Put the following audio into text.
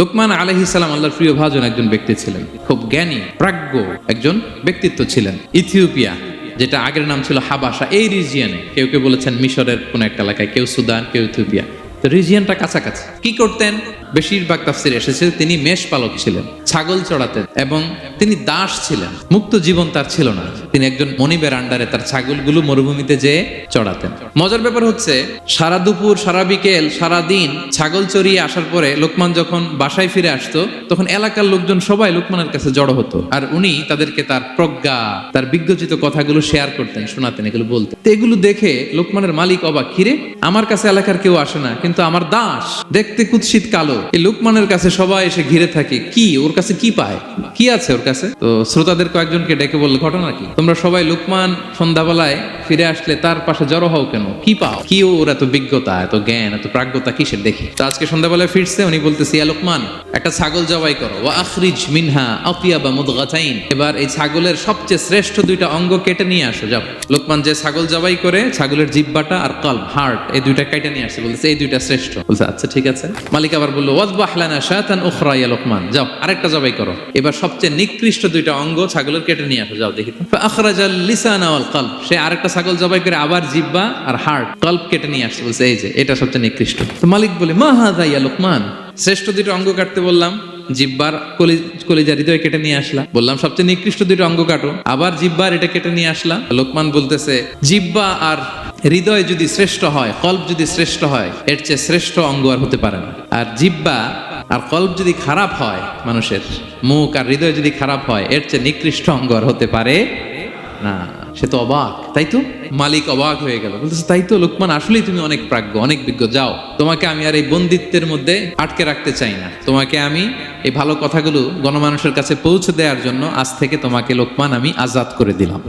লোকমান আলহিসাল্লাম আল্লাহর প্রিয় ভাজন একজন ব্যক্তি ছিলেন। খুব জ্ঞানী, প্রাজ্ঞ একজন ব্যক্তিত্ব ছিলেন। ইথিওপিয়া, যেটা আগের নাম ছিল হাবাসা, এই রিজিয়ানে কেউ কেউ বলেছেন মিশরের কোন একটা এলাকায়, কেউ সুদান, কেউ ইথিওপিয়া। তো রিজিয়নটা কাছাকাছি। কি করতেন? বেশিরভাগ তাফসির এসেছে তিনি মেষ পালক ছিলেন, ছাগল চড়াতেন এবং তিনি দাস ছিলেন। মুক্ত জীবন তার ছিল না। তিনি একজন মনিবের আন্ডারে তার ছাগলগুলো মরুভূমিতে যেয়ে চড়াতেন। মজার ব্যাপার হচ্ছে, সারা দুপুর, সারা বিকেল, সারা দিন ছাগল চড়িয়ে আসার পরে লোকমান যখন বাসায় ফিরে আসতো, তখন এলাকার লোকজন সবাই লোকমানের কাছে জড়ো হতো আর উনি তাদেরকে তার প্রজ্ঞা, তার বিজ্ঞচিত কথাগুলো শেয়ার করতেন, শোনাতেন, এগুলো বলতেন। তো এগুলো দেখে লোকমানের মালিক অবাক কিরে আমার কাছে এলাকার কেউ আসে না, কিন্তু আমার দাস, দেখতে কুৎসিত কালো। এই লোকমানের কাছে সবাই এসে ঘিরে থাকে, কি? ওর কাছে কি পায়? কি আছে ওর কাছে? তো শ্রোতাদের কয়েকজনকে ডেকে বলল, ঘটনা কি? তোমরা সবাই লোকমান সন্ধ্যাবেলায় ফিরে আসলে তার পাশে জড়ো হও কেন? কি পাও? কি ওর এত বিজ্ঞতা, এত জ্ঞান, এত প্রাজ্ঞতা কিসের? দেখি। তো আজকে সন্ধ্যাবেলায় ফিরছে, উনি বলতেছি, ইয়া লোকমান, একটা ছাগল জবাই করো। ওয়া আখরিজ মিনহা আতিয়া বা মুদগাতাইন। এবার এই ছাগলের সবচেয়ে শ্রেষ্ঠ দুইটা অঙ্গ কেটে নিয়ে আসো, যাও। লোকমান যে ছাগল জবাই করে, ছাগলের জিব্বাটা আর কল্প হার্ট এই দুইটা কেটে নিয়ে আসে বলছে এই দুইটা শ্রেষ্ঠ। বলছে আচ্ছা ঠিক আছে। মালিক আবার বলল, ওয়াজবাহ লানা শাতান উখরা, ইয়া লোকমান। যাও, আরেকটা জবাই করো। এবার সবচেয়ে নিকৃষ্ট দুইটা অঙ্গ ছাগলের কেটে নিয়ে আসো, যাও, দেখি আখরাজাল লিসান ওয়াল কল্প সে আরেকটা ছাগল জবাই করে আবার জিব্বা আর হার্ট কল্প কেটে নিয়ে আসছে বলছে, এই যে, এটা সবচেয়ে নিকৃষ্ট। তো মালিক বলে, মা হাদা ইয়া লোকমান? শ্রেষ্ঠ দুটো অঙ্গ কাটতে বললাম, জিব্বার কলি কলিজা হৃদয় কেটে নিয়ে আসলা। বললাম, সবচেয়ে নিকৃষ্ট দুটো অঙ্গ কাটো। আবার জিব্বার এটা কেটে নিয়ে আসলা। লোকমান বলতেছে, জিব্বা আর হৃদয় যদি শ্রেষ্ঠ হয় কল্প যদি শ্রেষ্ঠ হয়, এর চেয়ে শ্রেষ্ঠ অঙ্গ আর হতে পারে না। আর জিব্বা আর কল্প যদি খারাপ হয় মানুষের, মুখ আর হৃদয় যদি খারাপ হয়, এর চেয়ে নিকৃষ্ট অঙ্গ আর হতে পারে না, সে তো অবাক, তাই তো? মালিক অবাক হয়ে গেল, বলতেছে, তাই তো, লোকমান, আসলেই তুমি অনেক প্রাজ্ঞ অনেক বিজ্ঞ, যাও। তোমাকে আমি আর এই বন্দিত্বের মধ্যে আটকে রাখতে চাই না। তোমাকে আমি এই ভালো কথাগুলো গণমানুষের কাছে পৌঁছে দেওয়ার জন্য আজ থেকে তোমাকে, লোকমান, আমি আজাদ করে দিলাম।